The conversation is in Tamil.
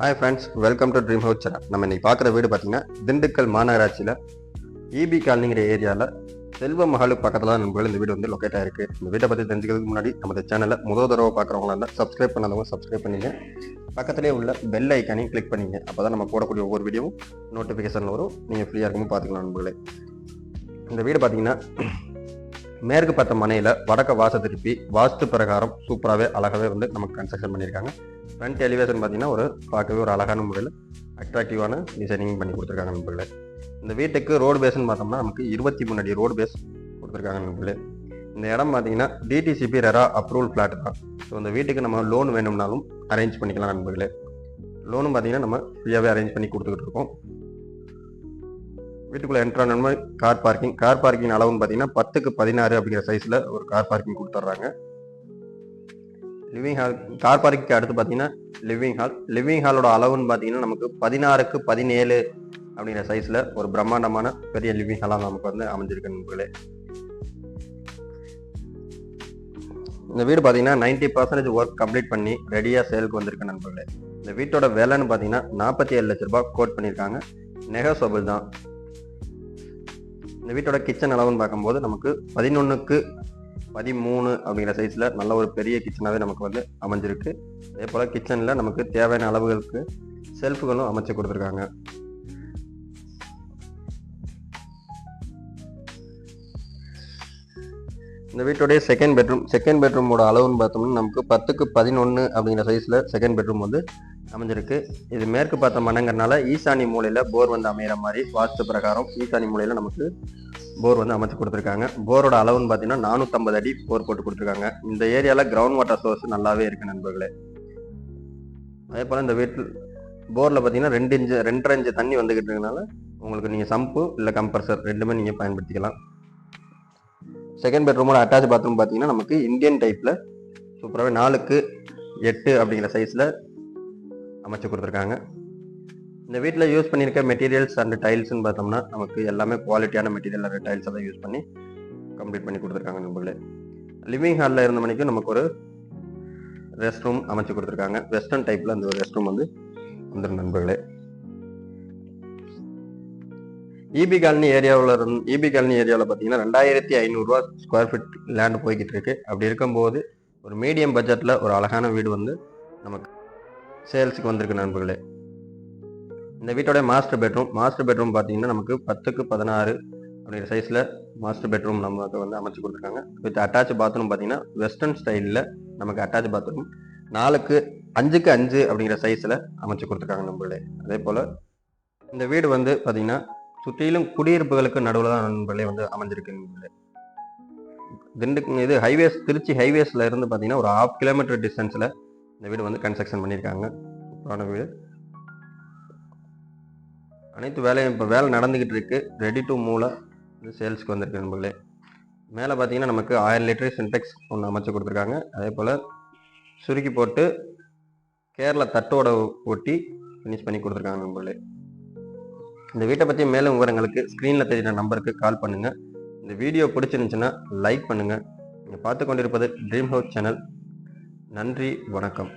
Hi friends welcome to dream house channel நம்ம இன்னைக்கு பார்க்குற வீடு பார்த்தீங்கன்னா திண்டுக்கல் மாநகராட்சியில் இபி காலனிங்கிற ஏரியாவில் செல்வ மகளுக்கு பக்கத்தில் தான் நம்ம இந்த வீடு வந்து லொக்கேட் ஆயிருக்கு. இந்த வீட்டை பற்றி தெரிஞ்சுக்கிறதுக்கு முன்னாடி நம்ம சேனலை முதல் தடவை பார்க்குறவங்களா இருந்தால் சப்ஸ்கிரைப் பண்ணாதவங்க சப்ஸ்கிரைப் பண்ணிங்க. பக்கத்திலே உள்ள பெல் ஐக்கானையும் கிளிக் பண்ணிங்க. அப்போ தான் நம்ம போடக்கூடிய ஒவ்வொரு வீடியோவும் நோட்டிஃபிகேஷன் வரும். நீங்கள் ஃப்ரீயாக இருக்கும்போது பார்த்துக்கலாம் நண்பர்களே. இந்த வீடு பார்த்தீங்கன்னா மேற்கு பார்த்த மனையில் வடக்க வாச திருப்பி வாஸ்து பிரகாரம் சூப்பராகவே அழகாகவே வந்து நமக்கு கன்ஸ்ட்ரக்ஷன் பண்ணியிருக்காங்க. ஃப்ரண்ட் எலிவேஷன் பார்த்தீங்கன்னா ஒரு பார்க்கவே ஒரு அழகான முறையில் அட்ராக்டிவான டிசைனிங் பண்ணி கொடுத்துருக்காங்க நண்பர்களே. இந்த வீட்டுக்கு ரோடு பேஸ்னு பார்த்தோம்னா நமக்கு இருபத்தி மூணு அடி ரோடு பேஸ் கொடுத்துருக்காங்க நண்பர்களே. இந்த இடம் பார்த்தீங்கன்னா டிடிசிபி ரெரா அப்ரூவல் ஃப்ளாட் தான். ஸோ இந்த வீட்டுக்கு நம்ம லோன் வேணும்னாலும் அரேஞ்ச் பண்ணிக்கலாம் நண்பர்களே. லோனும் பார்த்தீங்கன்னா நம்ம ஃப்ரீயாகவே அரேஞ்ச் பண்ணி கொடுத்துக்கிட்டு இருக்கோம். வீட்டுக்குள்ளே என்ட்ரான கார் பார்க்கிங் கார் பார்க்கிங் அளவுன்னு பார்த்தீங்கன்னா பத்துக்கு பதினாறு அப்படிங்கிற சைஸில் ஒரு கார் பார்க்கிங் கொடுத்துட்றாங்க லிவிங் ஹால் கார் பார்க்கிங்க்கு அடுத்து பார்த்தீங்கன்னா லிவிங் ஹால் லிவிங் ஹாலோட அளவுன்னு பார்த்தீங்கன்னா நமக்கு பதினாறுக்கு பதினேழு அப்படிங்கிற சைஸில் ஒரு பிரம்மாண்டமான பெரிய லிவிங் ஹாலாக நமக்கு வந்து அமைஞ்சிருக்கு நண்பர்களே. இந்த வீடு பார்த்தீங்கன்னா நைன்டி பர்சன்டேஜ் ஒர்க் கம்ப்ளீட் பண்ணி ரெடியாக சேலுக்கு வந்திருக்கு நண்பர்களே. இந்த வீட்டோட விலைன்னு பார்த்தீங்கன்னா நாற்பத்தி ஏழு லட்ச ரூபாய் கோட் பண்ணியிருக்காங்க. நெகோசோபிள் தான். இந்த வீட்டோட கிச்சன் அளவுன்னு பார்க்கும்போது நமக்கு பதினொன்றுக்கு பதிமூணு அப்படிங்கிற சைஸில் நல்ல ஒரு பெரிய கிச்சனாகவே நமக்கு வந்து அமைஞ்சிருக்கு. அதே போல் கிச்சனில் நமக்கு தேவையான அளவுகளுக்கு செல்ஃபுகளும் அமைச்சு கொடுத்துருக்காங்க. இந்த வீட்டோடைய செகண்ட் பெட்ரூம் செகண்ட் பெட்ரூமோட அளவுன்னு பார்த்தோம்னா நமக்கு பத்துக்கு பதினொன்று அப்படிங்கிற சைஸில் செகண்ட் பெட்ரூம் வந்து அமைஞ்சிருக்கு. இது மேற்கு பார்த்த மனங்கிறனால ஈசானி மூலையில் போர் வந்து அமையிற மாதிரி வாஸ்து பிரகாரம் ஈசானி மூலையில் நமக்கு போர் வந்து அமைச்சு கொடுத்துருக்காங்க. போரோட அளவுன்னு பார்த்தீங்கன்னா நானூற்றம்பது அடி போர் போட்டு கொடுத்துருக்காங்க. இந்த ஏரியாவில் கிரவுண்ட் வாட்டர் சோர்ஸ் நல்லாவே இருக்கு நண்பர்களே. அதே போல் இந்த வீட்டில் போரில் பார்த்தீங்கன்னா ரெண்டு இன்ச்சு ரெண்டரை இன்ச்சு தண்ணி வந்துக்கிட்டு இருக்கனால உங்களுக்கு நீங்கள் சம்பு இல்லை கம்ப்ரஸர் ரெண்டுமே நீங்கள் பயன்படுத்திக்கலாம். செகண்ட் பெட்ரூமோட அட்டாச் பாத்ரூம் பார்த்தீங்கன்னா நமக்கு இந்தியன் டைப்பில் சூப்பராகவே நாலுக்கு எட்டு அப்படிங்கிற சைஸில் அமைச்சு கொடுத்துருக்காங்க. இந்த வீட்டில் யூஸ் பண்ணியிருக்க மெட்டீரியல்ஸ் அண்ட் டைல்ஸ்னு பார்த்தோம்னா நமக்கு எல்லாமே குவாலிட்டியான மெட்டீரியல் அண்ட் டைல்ஸை தான் யூஸ் பண்ணி கம்ப்ளீட் பண்ணி கொடுத்துருக்காங்க நம்மளே லிவிங் ஹாலில் இருந்த மணிக்கும் நமக்கு ஒரு ரெஸ்ட் ரூம் அமைச்சு கொடுத்துருக்காங்க. வெஸ்டர்ன் டைப்பில் அந்த ஒரு ரெஸ்ட் ரூம் வந்து வந்துடும் நண்பர்களே. இபி காலனி ஏரியாவில் இருந் இபி காலனி ஏரியாவில் பார்த்தீங்கன்னா ரெண்டாயிரத்தி ஐநூறுரூவா ஸ்கொயர் ஃபீட் லேண்டு போய்கிட்டு இருக்கு. அப்படி இருக்கும்போது ஒரு மீடியம் பட்ஜெட்டில் ஒரு அழகான வீடு வந்து நமக்கு சேல்ஸுக்கு வந்திருக்கு நண்பர்களே. இந்த வீட்டோட மாஸ்டர் பெட்ரூம் மாஸ்டர் பெட்ரூம் பார்த்தீங்கன்னா நமக்கு பத்துக்கு பதினாறு அப்படிங்கிற சைஸில் மாஸ்டர் பெட்ரூம் நமக்கு வந்து அமைச்சு கொடுத்துருக்காங்க. வித் அட்டாச் பாத்ரூம் பார்த்தீங்கன்னா வெஸ்டர்ன் ஸ்டைலில் நமக்கு அட்டாச் பாத்ரூம் நாலுக்கு அஞ்சுக்கு அஞ்சு அப்படிங்கிற சைஸில் அமைச்சு கொடுத்துருக்காங்க நம்மளே அதே போல் இந்த வீடு வந்து பார்த்தீங்கன்னா சுற்றிலும் குடியிருப்புகளுக்கு நடுவில் தான் நண்பர்களே வந்து அமைஞ்சிருக்கு நண்பர்களே. திண்டுக்கு இது ஹைவேஸ் திருச்சி ஹைவேஸில் இருந்து பார்த்தீங்கன்னா ஒரு ஹாஃப் கிலோமீட்டர் டிஸ்டன்ஸில் இந்த வீடு வந்து கன்ஸ்ட்ரக்ஷன் பண்ணியிருக்காங்க. சூப்பரான வீடு. அனைத்து வேலையும் இப்போ வேலை நடந்துக்கிட்டு இருக்குது ரெடி டு மூவில் இது சேல்ஸ்க்கு வந்திருக்கு நண்பர்களே. மேலே பார்த்தீங்கன்னா நமக்கு ஆயிரம் லிட்டர் சின்டெக்ஸ் ஒன்று அமைச்சு கொடுத்துருக்காங்க. அதே போல் சுருக்கி போட்டு கேரளா தட்டோட ஒட்டி ஃபினிஷ் பண்ணி கொடுத்துருக்காங்க நண்பர்களே. இந்த வீட்டை பற்றி மேலும் விவரங்களுக்கு ஸ்க்ரீனில் தெரியுற நம்பருக்கு கால் பண்ணுங்கள் இந்த வீடியோ பிடிச்சிருந்துச்சுன்னா லைக் பண்ணுங்கள் நீங்கள் பார்த்து கொண்டிருப்பது ட்ரீம் ஹவுஸ் சேனல் நன்றி வணக்கம்.